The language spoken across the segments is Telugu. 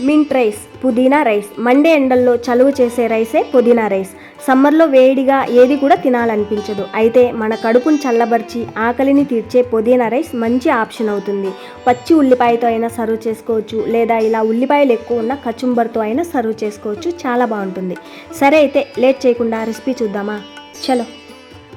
మింట్ రైస్ పుదీనా రైస్. మండే ఎండల్లో చలువ చేసే రైసే పుదీనా రైస్. సమ్మర్లో వేడిగా ఏది కూడా తినాలనిపించదు. అయితే మన కడుపును చల్లబరిచి ఆకలిని తీర్చే పుదీనా రైస్ మంచి ఆప్షన్ అవుతుంది. పచ్చి ఉల్లిపాయతో అయినా సర్వ్ చేసుకోవచ్చు. లేదా ఇలా ఉల్లిపాయలు ఎక్కువ ఉన్న కచుంబర్తో అయినా సర్వ్ చేసుకోవచ్చు. చాలా బాగుంటుంది. సరే అయితే లేట్ చేయకుండా రెసిపీ చూద్దామా? చలో.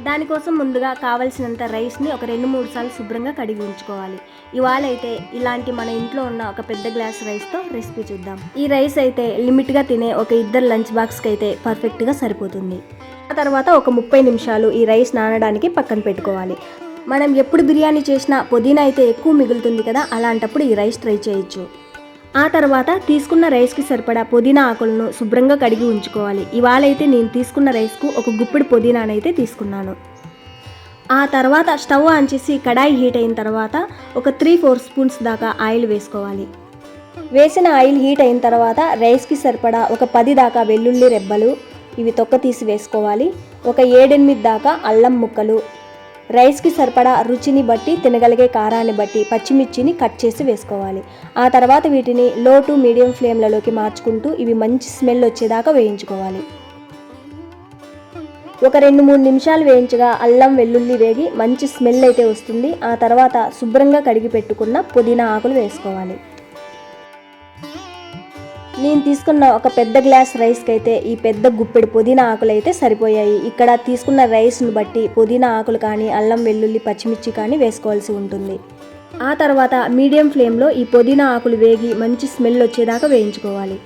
దానికోసం ముందుగా కావలసినంత రైస్ని ఒక రెండు మూడు సార్లు శుభ్రంగా కడిగి ఉంచుకోవాలి. ఇవాళ అయితే ఇలాంటి మన ఇంట్లో ఉన్న ఒక పెద్ద గ్లాస్ రైస్తో రెసిపీ చూద్దాం. ఈ రైస్ అయితే లిమిట్గా తినే ఒక ఇద్దరు లంచ్ బాక్స్కి అయితే పర్ఫెక్ట్గా సరిపోతుంది. ఆ తర్వాత ఒక ముప్పై నిమిషాలు ఈ రైస్ నానడానికి పక్కన పెట్టుకోవాలి. మనం ఎప్పుడు బిర్యానీ చేసినా పుదీనా అయితే ఎక్కువ మిగులుతుంది కదా అలాంటప్పుడు ఈ రైస్ ట్రై చేయొచ్చు. ఆ తర్వాత తీసుకున్న రైస్కి సరిపడా పుదీనా ఆకులను శుభ్రంగా కడిగి ఉంచుకోవాలి. ఇవాళ అయితే నేను తీసుకున్న రైస్కు ఒక గుప్పిడి పుదీనానైతే తీసుకున్నాను. ఆ తర్వాత స్టవ్ ఆన్ చేసి కడాయి హీట్ అయిన తర్వాత ఒక త్రీ ఫోర్ స్పూన్స్ దాకా ఆయిల్ వేసుకోవాలి. వేసిన ఆయిల్ హీట్ అయిన తర్వాత రైస్కి సరిపడా ఒక పది దాకా వెల్లుల్లి రెబ్బలు ఇవి తొక్క తీసి వేసుకోవాలి. ఒక ఏడెనిమిది దాకా అల్లం ముక్కలు రైస్కి సరిపడా రుచిని బట్టి తినగలిగే కారాన్ని బట్టి పచ్చిమిర్చిని కట్ చేసి వేసుకోవాలి. ఆ తర్వాత వీటిని లో టు మీడియం ఫ్లేమ్లలోకి మార్చుకుంటూ ఇవి మంచి స్మెల్ వచ్చేదాకా వేయించుకోవాలి. ఒక రెండు మూడు నిమిషాలు వేయించగా అల్లం వెల్లుల్లి వేగి మంచి స్మెల్ అయితే వస్తుంది. ఆ తర్వాత శుభ్రంగా కడిగి పెట్టుకున్న పుదీనా ఆకులు వేసుకోవాలి. నేను తీసుకున్న ఒక పెద్ద గ్లాస్ రైస్కి అయితే ఈ పెద్ద గుప్పెడు పుదీనా ఆకులు అయితే సరిపోయాయి. ఇక్కడ తీసుకున్న రైస్ను బట్టి పుదీనా ఆకులు కానీ అల్లం వెల్లుల్లి పచ్చిమిర్చి కానీ వేసుకోవాల్సి ఉంటుంది. ఆ తర్వాత మీడియం ఫ్లేమ్లో ఈ పుదీనా ఆకులు వేగి మంచి స్మెల్ వచ్చేదాకా వేయించుకోవాలి.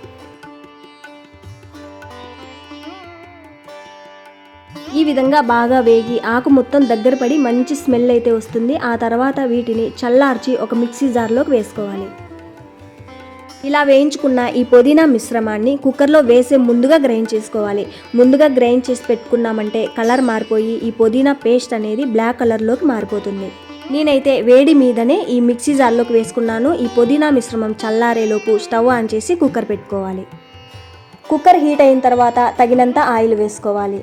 ఈ విధంగా బాగా వేగి ఆకు మొత్తం దగ్గర పడి మంచి స్మెల్ అయితే వస్తుంది. ఆ తర్వాత వీటిని చల్లార్చి ఒక మిక్సీ జార్లోకి వేసుకోవాలి. ఇలా వేయించుకున్న ఈ పుదీనా మిశ్రమాన్ని కుక్కర్లో వేసే ముందుగా గ్రైండ్ చేసుకోవాలి. ముందుగా గ్రైండ్ చేసి పెట్టుకున్నామంటే కలర్ మారిపోయి ఈ పుదీనా పేస్ట్ అనేది బ్లాక్ కలర్లోకి మారిపోతుంది. నేనైతే వేడి మీదనే ఈ మిక్సీ జార్లోకి వేసుకున్నాను. ఈ పుదీనా మిశ్రమం చల్లారేలోపు స్టవ్ ఆన్ చేసి కుక్కర్ పెట్టుకోవాలి. కుక్కర్ హీట్ అయిన తర్వాత తగినంత ఆయిల్ వేసుకోవాలి.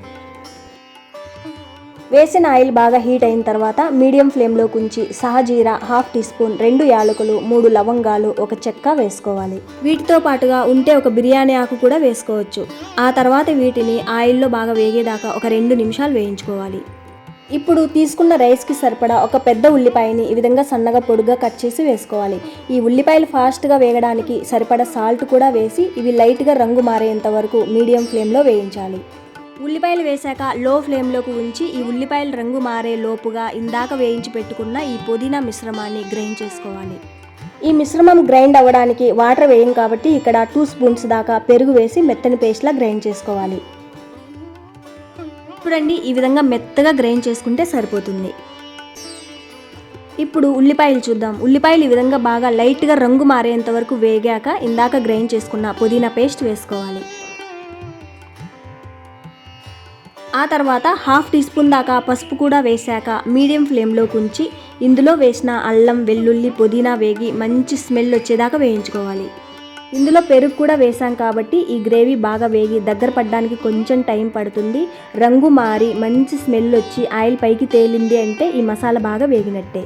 వేసిన ఆయిల్ బాగా హీట్ అయిన తర్వాత మీడియం ఫ్లేమ్లో ఉంచి సహజీరా హాఫ్ టీ స్పూన్ రెండు యాలకులు మూడు లవంగాలు ఒక చెక్క వేసుకోవాలి. వీటితో పాటుగా ఉంటే ఒక బిర్యానీ ఆకు కూడా వేసుకోవచ్చు. ఆ తర్వాత వీటిని ఆయిల్లో బాగా వేగేదాకా ఒక రెండు నిమిషాలు వేయించుకోవాలి. ఇప్పుడు తీసుకున్న రైస్కి సరిపడా ఒక పెద్ద ఉల్లిపాయని ఈ విధంగా సన్నగా పొడుగా కట్ చేసి వేసుకోవాలి. ఈ ఉల్లిపాయలు ఫాస్ట్గా వేగడానికి సరిపడా సాల్ట్ కూడా వేసి ఇవి లైట్గా రంగు మారేంత వరకు మీడియం ఫ్లేమ్లో వేయించాలి. ఉల్లిపాయలు వేశాక లో ఫ్లేమ్లోకి ఉంచి ఈ ఉల్లిపాయల రంగు మారే లోపుగా ఇందాక వేయించి పెట్టుకున్న ఈ పుదీనా మిశ్రమాన్ని గ్రైండ్ చేసుకోవాలి. ఈ మిశ్రమం గ్రైండ్ అవ్వడానికి వాటర్ వేయం కాబట్టి ఇక్కడ టూ స్పూన్స్ దాకా పెరుగు వేసి మెత్తని పేస్ట్లా గ్రైండ్ చేసుకోవాలి. చూడండి ఈ విధంగా మెత్తగా గ్రైండ్ చేసుకుంటే సరిపోతుంది. ఇప్పుడు ఉల్లిపాయలు చూద్దాం. ఉల్లిపాయలు ఈ విధంగా బాగా లైట్గా రంగు మారేంత వరకు వేగాక ఇందాక గ్రైండ్ చేసుకున్న పుదీనా పేస్ట్ వేసుకోవాలి. ఆ తర్వాత హాఫ్ టీ స్పూన్ దాకా పసుపు కూడా వేశాక మీడియం ఫ్లేమ్లో ఉంచి ఇందులో వేసిన అల్లం వెల్లుల్లి పుదీనా వేగి మంచి స్మెల్ వచ్చేదాకా వేయించుకోవాలి. ఇందులో పెరుగు కూడా వేసాం కాబట్టి ఈ గ్రేవీ బాగా వేగి దగ్గర పడడానికి కొంచెం టైం పడుతుంది. రంగు మారి మంచి స్మెల్ వచ్చి ఆయిల్ పైకి తేలింది అంటే ఈ మసాలా బాగా వేగినట్టే.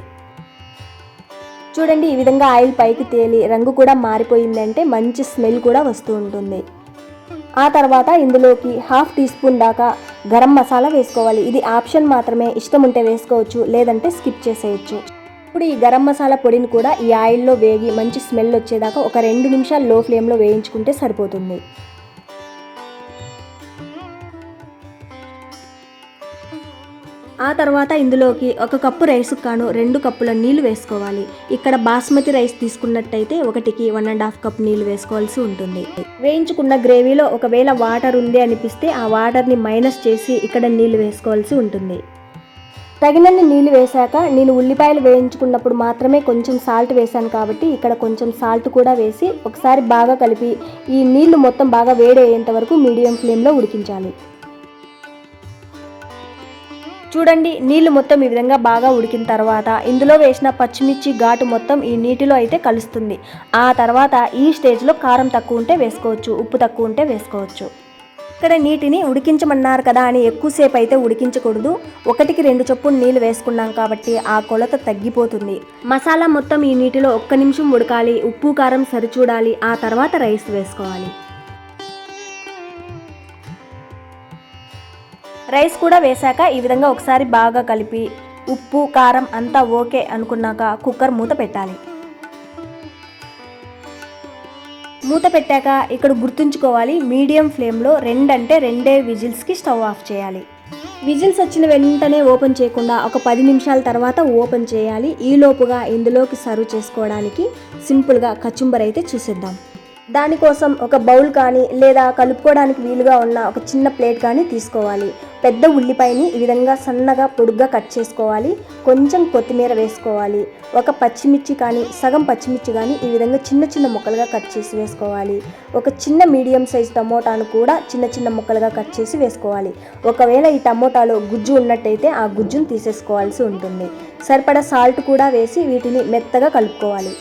చూడండి ఈ విధంగా ఆయిల్ పైకి తేలి రంగు కూడా మారిపోయింది అంటే మంచి స్మెల్ కూడా వస్తూ ఉంటుంది. ఆ తర్వాత ఇందులోకి హాఫ్ టీ స్పూన్ దాకా గరం మసాలా వేసుకోవాలి. ఇది ఆప్షన్ మాత్రమే. ఇష్టం ఉంటే వేసుకోవచ్చు లేదంటే స్కిప్ చేసేయచ్చు. ఇప్పుడు ఈ గరం మసాలా పొడిని కూడా ఈ ఆయిల్లో వేగి మంచి స్మెల్ వచ్చేదాకా ఒక రెండు నిమిషాలు లో ఫ్లేమ్లో వేయించుకుంటే సరిపోతుంది. ఆ తర్వాత ఇందులోకి ఒక కప్పు రైస్ కాను రెండు కప్పుల నీళ్ళు వేసుకోవాలి. ఇక్కడ బాస్మతి రైస్ తీసుకున్నట్టయితే ఒకటికి వన్ అండ్ హాఫ్ కప్ నీళ్ళు వేసుకోవాల్సి ఉంటుంది. వేయించుకున్న గ్రేవీలో ఒకవేళ వాటర్ ఉంది అనిపిస్తే ఆ వాటర్ని మైనస్ చేసి ఇక్కడ నీళ్ళు వేసుకోవాల్సి ఉంటుంది. తగినన్ని నీళ్ళు వేశాక నేను ఉల్లిపాయలు వేయించుకున్నప్పుడు మాత్రమే కొంచెం సాల్ట్ వేశాను కాబట్టి ఇక్కడ కొంచెం సాల్ట్ కూడా వేసి ఒకసారి బాగా కలిపి ఈ నీళ్ళు మొత్తం బాగా వేడి అయ్యేంత వరకు మీడియం ఫ్లేమ్లో ఉడికించాలి. చూడండి నీళ్ళు మొత్తం ఈ విధంగా బాగా ఉడికిన తర్వాత ఇందులో వేసిన పచ్చిమిర్చి ఘాటు మొత్తం ఈ నీటిలో అయితే కలుస్తుంది. ఆ తర్వాత ఈ స్టేజ్లో కారం తక్కువ ఉంటే వేసుకోవచ్చు ఉప్పు తక్కువ ఉంటే వేసుకోవచ్చు. ఇక్కడ నీటిని ఉడికించమన్నారు కదా అని ఎక్కువసేపు అయితే ఉడికించకూడదు. ఒకటికి రెండు చొప్పున నీళ్ళు వేసుకున్నాం కాబట్టి ఆ కొలత తగ్గిపోతుంది. మసాలా మొత్తం ఈ నీటిలో ఒక్క నిమిషం ఉడకాలి ఉప్పు కారం సరిచూడాలి ఆ తర్వాత రైస్ వేసుకోవాలి. రైస్ కూడా వేశాక ఈ విధంగా ఒకసారి బాగా కలిపి ఉప్పు కారం అంతా ఓకే అనుకున్నాక కుక్కర్ మూత పెట్టాలి. మూత పెట్టాక ఇక్కడ గుర్తుంచుకోవాలి మీడియం ఫ్లేమ్లో రెండంటే రెండే విజిల్స్కి స్టవ్ ఆఫ్ చేయాలి. విజిల్స్ వచ్చిన వెంటనే ఓపెన్ చేయకుండా ఒక పది నిమిషాల తర్వాత ఓపెన్ చేయాలి. ఈలోపుగా ఇందులోకి సర్వ్ చేసుకోవడానికి సింపుల్గా కచుంబర్ అయితే చూసేద్దాం. దానికోసం ఒక బౌల్ కానీ లేదా కలుపుకోవడానికి వీలుగా ఉన్న ఒక చిన్న ప్లేట్ కానీ తీసుకోవాలి. పెద్ద ఉల్లిపాయని ఈ విధంగా సన్నగా పొడుగ్గా కట్ చేసుకోవాలి. కొంచెం కొత్తిమీర వేసుకోవాలి. ఒక పచ్చిమిర్చి కానీ సగం పచ్చిమిర్చి కానీ ఈ విధంగా చిన్న చిన్న ముక్కలుగా కట్ చేసి వేసుకోవాలి. ఒక చిన్న మీడియం సైజ్ టమోటాను కూడా చిన్న చిన్న ముక్కలుగా కట్ చేసి వేసుకోవాలి. ఒకవేళ ఈ టమోటాలో గుజ్జు ఉన్నట్టయితే ఆ గుజ్జును తీసేసుకోవాల్సి ఉంటుంది. సరిపడా సాల్ట్ కూడా వేసి వీటిని మెత్తగా కలుపుకోవాలి.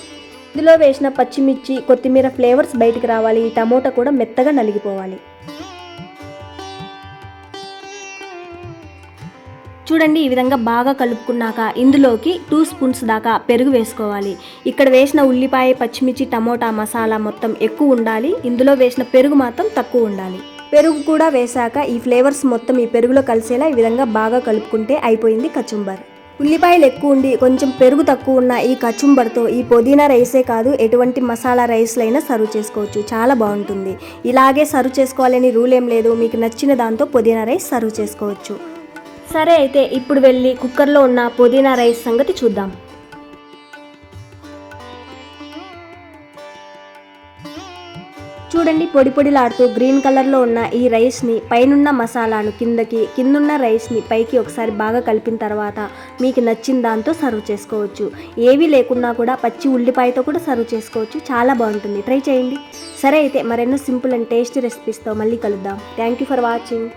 ఇందులో వేసిన పచ్చిమిర్చి కొత్తిమీర ఫ్లేవర్స్ బయటికి రావాలి. ఈ టమోటా కూడా మెత్తగా నలిగిపోవాలి. చూడండి ఈ విధంగా బాగా కలుపుకున్నాక ఇందులోకి టూ స్పూన్స్ దాకా పెరుగు వేసుకోవాలి. ఇక్కడ వేసిన ఉల్లిపాయ పచ్చిమిర్చి టమోటా మసాలా మొత్తం ఎక్కువ ఉండాలి. ఇందులో వేసిన పెరుగు మాత్రం తక్కువ ఉండాలి. పెరుగు కూడా వేశాక ఈ ఫ్లేవర్స్ మొత్తం ఈ పెరుగులో కలిసేలా ఈ విధంగా బాగా కలుపుకుంటే అయిపోయింది కచుంబర్. ఉల్లిపాయలు ఎక్కువ ఉండి కొంచెం పెరుగు తక్కువ ఉన్న ఈ కచుంబర్తో ఈ పుదీనా రైసే కాదు ఎటువంటి మసాలా రైస్లైనా సర్వ్ చేసుకోవచ్చు. చాలా బాగుంటుంది. ఇలాగే సర్వ్ చేసుకోవాలని రూల్ ఏం లేదు. మీకు నచ్చిన దాంతో పుదీనా రైస్ సర్వ్ చేసుకోవచ్చు. సరే అయితే ఇప్పుడు వెళ్ళి కుక్కర్లో ఉన్న పుదీనా రైస్ సంగతి చూద్దాం. చూడండి పొడి పొడిలాడుతూ గ్రీన్ కలర్లో ఉన్న ఈ రైస్ని పైనున్న మసాలాను కిందకి కిందున్న రైస్ని పైకి ఒకసారి బాగా కలిపిన తర్వాత మీకు నచ్చిన దాంతో సర్వ్ చేసుకోవచ్చు. ఏవీ లేకున్నా కూడా పచ్చి ఉల్లిపాయతో కూడా సర్వ్ చేసుకోవచ్చు. చాలా బాగుంటుంది. ట్రై చేయండి. సరే అయితే మరెన్నో సింపుల్ అండ్ టేస్టీ రెసిపీస్తో మళ్ళీ కలుద్దాం. Thank you for watching